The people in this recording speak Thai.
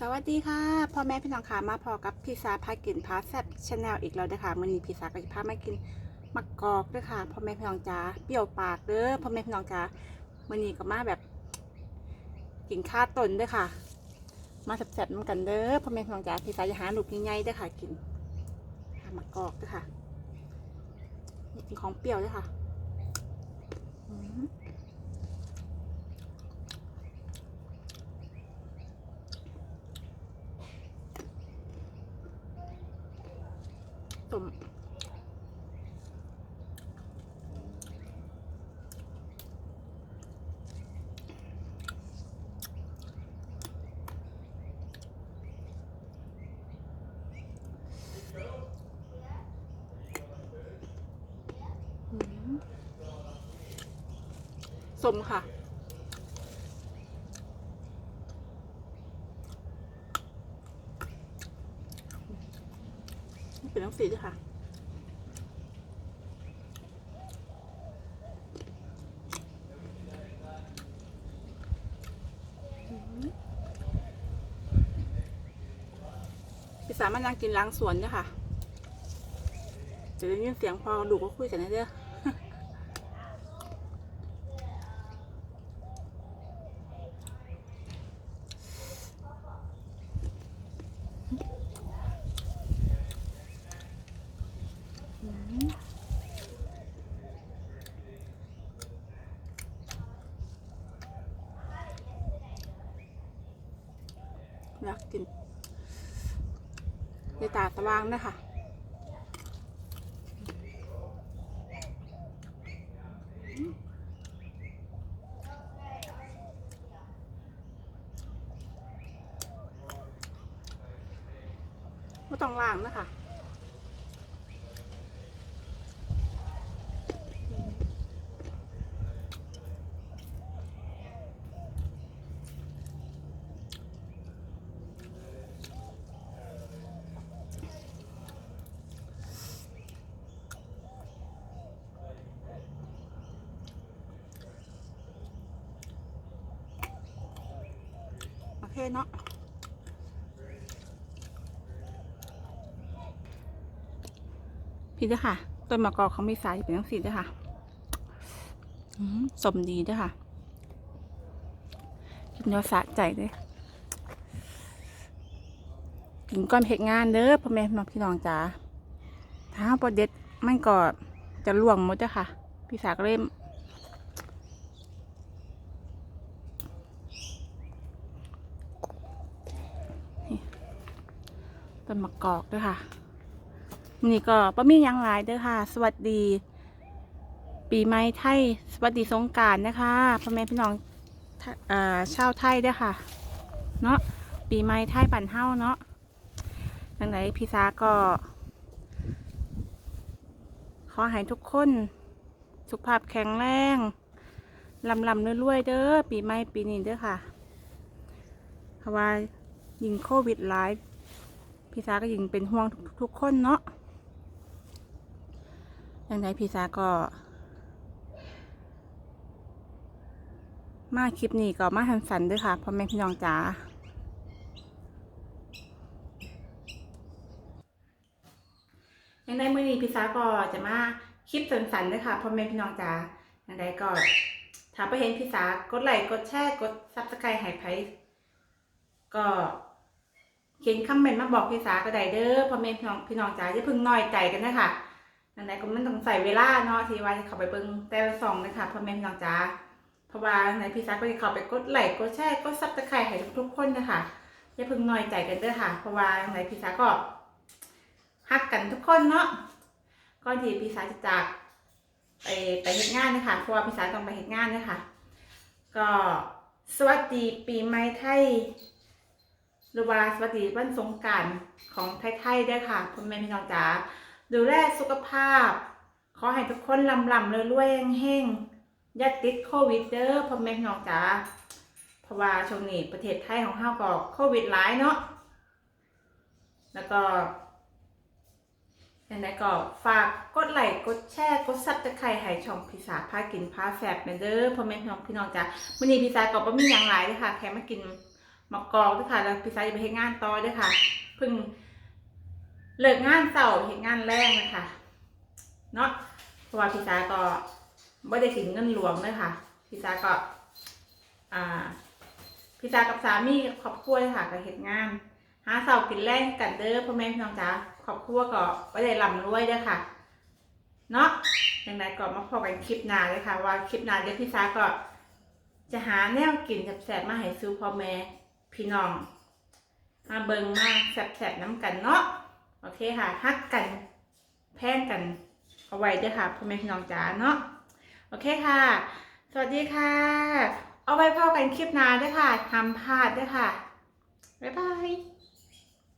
สวัสดีค่ะพ่อแม่พี่น้องค่ะมาพอกับพี่าพากินพาแซ่บชาแนลอีกแล้วเด้อค่ะมื้อนี้พี่าก็จะพามากินมักกอกด้อค่ะพ่อแม่พี่น้องจ๋าเปรี้ยวปากเด้อพ่อแม่พี่น้องจ๋ามื้อนี้ก็มาแบบกินข้าวต้นด้อค่ะ มาแซ่บๆนำกันเด้อพ่อแม่พี่น้องจ๋าพี่าจะหาลูกใหญ่ๆด้อค่ะกินหามักกอกด้อค่ะนี่กินของเปรี้ยวด้อค่ะ อืมสมอืมสมค่ะ เป็นน้ำสีด้วยค่ะพี่สามารถนั่งกินล้างสวนเนี่ยค่ะจะได้ยินเสียงพอดูก็คุยกันนะเด้อ อยากกินในตาตะวางนะคะไม่ต้องล้างนะคะ เคเนาะพี่เด้อค่ะ ต้นมะกอกเขามีสายเป็นทั้งสีเด้อค่ะสมดีเด้อค่ะ กินแล้วสะใจเลยกินก้อนเผ็ดงานเด้อพ่อแม่พี่น้องพี่น้องจ๋าถ้าพอเด็ดมันก็จะล่วงหมดเด้อค่ะ พี่สาก็เล่ม ต้นมะกอกด้อค่ะนี่ก็ป้ามีหยังหลายเด้อค่ะ สวัสดี ปีใหม่ไทย สวัสดีสงการนะคะพ่อแม่พี่น้องเอ่อชาวไทยด้อค่ะ เนาะปีใหม่ไทยปั่นเฮ้าเนาะดังไหนพี่ซาก็ ขอให้ทุกคน สุขภาพแข็งแรงลำลำรวยๆเด้อปีใหม่ปีนี้เด้อค่ะเพราะว่ายิงโควิดหลาย พี่ซาก็ยิงเป็นห่วงทุกๆคนเนาะดังนั้นพี่ซาก็ มาคลิปนี้ก็มาทันสันด้วยค่ะพ่อแม่พี่น้องจ๋าอย่างไรเมื่อนี้พี่ซาก็จะมาคลิปสันๆด้วยค่ะพ่อแม่พี่น้องจ๋าอย่างไรก็ถ้าไปเห็นพี่สากดไลค์กดแชร์กดซับสไครต์ให้ไผก็ เขียนคอมเมนต์มาบอกพี่สาก็ได้เด้อพ่อแม่พี่น้องพี่น้องจ๋าอย่าเพิ่งน้อยใจกันนะคะนั่นแหละก็มันต้องใส่เวลาเนาะที่ว่าจะเข้าไปเบิ่งแต่ละซองนะคะพ่อแม่พี่น้องจ๋าเพราะว่าในพี่สาก็จะเข้าไปกดไลค์กดแชร์กดซับสไครต์ให้ทุกๆคนนะคะอย่าเพิ่งน้อยใจกันเด้อค่ะ เพราะว่าในพี่สาก็ฮักกันทุกคนเนาะก่อนที่พี่สาจะจากไปไปเฮ็ดงานนะคะเพราะว่าพี่สาต้องไปเฮ็ดงานนะคะก็สวัสดีปีใหม่ไทย หรือว่าสวัสดีวันสงการของไทยๆด้ค่ะพ่อแม่พี่น้องจ๋าดูแลสุขภาพ ขอให้ทุกคนลำลำเลยรวยๆแห้งๆอย่าติดโควิดเด้อพ่อแม่พี่น้องจ๋าเพราะว่าช่วงนี้ประเทศไทยของเฮาก็โควิดหลายเนาะแล้วก็ยังไงก็ฝากกดไลค์กดแชร์กดซับตะไคร้ให้ช่องพิซาพากินพาแสบเด้อพ่อแม่พี่น้องพี่น้องจ๋ามื้อนี้พิซาก็บ่มีหยังหลายเลยค่ะแค่มากิน มากอกด้วยค่ะ แล้วพี่สาวจะไปเฮ็ดงานต่อด้วยค่ะ เพิ่งเลิกงานเสาร์เฮ็ดงานแรงนะคะเนาะเพราะว่าพี่สาวก็ไม่ได้ถึงเงินหลวงเลยค่ะพี่สาวก็ อ่าพี่สาวกับสามีครอบครัวเลยค่ะก็เฮ็ดงาน หาเสาร์กินแรงกันเด้อพ่อแม่พี่น้องจ๋าครอบครัวก็ไม่ได้ร่ำรวยด้อค่ะเนาะย่างไรก็มาพอกันคลิปหน้าเลยค่ะ ว่าคลิปหน้าเดี๋ยวพี่สาก็จะหาแนวกินแสบๆมาให้ซื้อพ่อแม่ พี่น้อง มาเบิงมาแสบๆน้ำกันเนาะโอเคค่ะฮักกันแพงกันเอาไว้เด้วยค่ะพ่อแม่พี่น้องจ๋าเนาะโอเคค่ะ สวัสดีค่ะ เอาไว้พอกันคลิปหน้าด้วยค่ะทำพลาดด้วยค่ะบ๊ายบาย